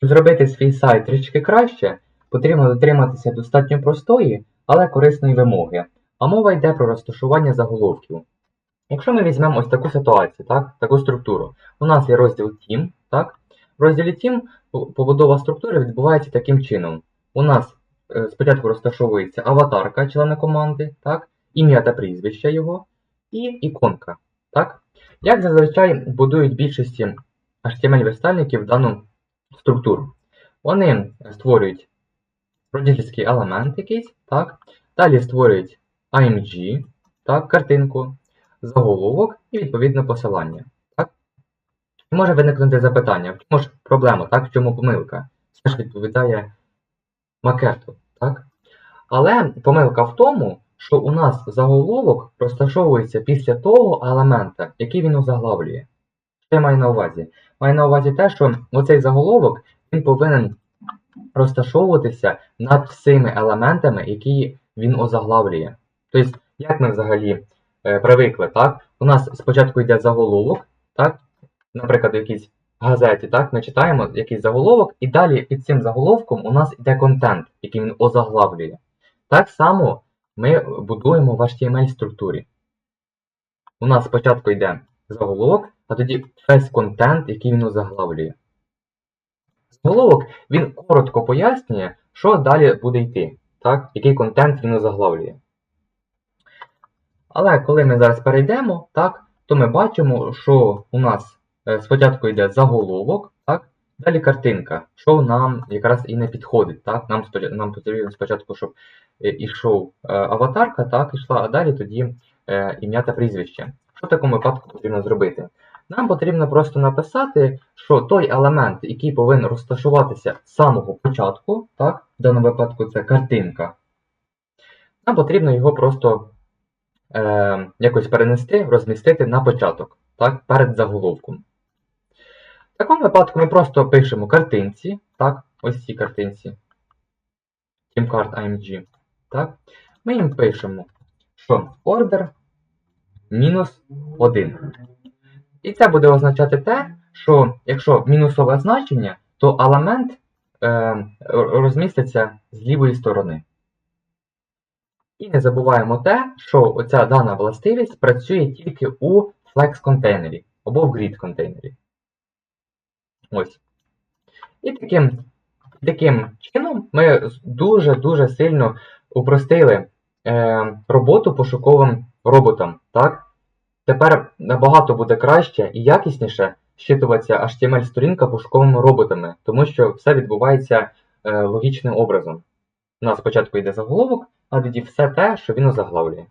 Щоб зробити свій сайт трішки краще, потрібно дотриматися достатньо простої, але корисної вимоги. А мова йде про розташування заголовків. Якщо ми візьмемо ось таку ситуацію, так, таку структуру, у нас є розділ Team, так? В розділі Team побудова структури відбувається таким чином. У нас е, спочатку розташовується аватарка члена команди, так? ім'я та прізвище його, і іконка. Так? Як зазвичай будують більшості HTML-верстальників дану структуру? Вони створюють роздільський елемент якийсь, так? далі створюють IMG, так, картинку, заголовок і відповідно посилання. Так? Може виникнути запитання, в чому ж проблема, так? в чому помилка? Це ж відповідає макету. Так? Але помилка в тому, що у нас заголовок розташовується після того елемента, який він озаглавлює. Я маю на увазі? Маю на увазі те, що оцей заголовок він повинен розташовуватися над всіми елементами, які він озаглавлює. Тобто, як ми взагалі е, привикли, так? У нас спочатку йде заголовок, так? Наприклад, в якійсь газеті, так? Ми читаємо якийсь заголовок, і далі під цим заголовком у нас йде контент, який він озаглавлює. Так само ми будуємо в HTML-структурі. У нас спочатку йде заголовок, а тоді весь контент, який він озаглавлює. Заголовок він коротко пояснює, що далі буде йти, так? який контент він озаглавлює. Але коли ми зараз перейдемо, так, то ми бачимо, що у нас е, спочатку йде заголовок, так, далі картинка, що нам якраз і не підходить. Так? Нам, нам потрібно спочатку, щоб е, ішов е, аватарка, так, ішла, а далі тоді е, ім'я та прізвище. Що в такому випадку потрібно зробити? Нам потрібно просто написати, що той елемент, який повинен розташуватися з самого початку, так, в даному випадку це картинка, нам потрібно його просто е, якось перенести, розмістити на початок, так, перед заголовком. В такому випадку ми просто пишемо картинці, так, ось ці картинці. TeamCard IMG. Так, ми їм пишемо, що order мінус 1. І це буде означати те, що якщо мінусове значення, то елемент е, розміститься з лівої сторони. І не забуваємо те, що оця дана властивість працює тільки у Flex контейнері або в Grid контейнері. Ось. І таким, таким чином ми дуже-дуже сильно упростили е, роботу пошуковим роботам. Так? Тепер набагато буде краще і якісніше щитуватися HTML-сторінка пошуковими роботами, тому що все відбувається е, логічним образом. У нас спочатку йде заголовок, а тоді все те, що він озаглавлює.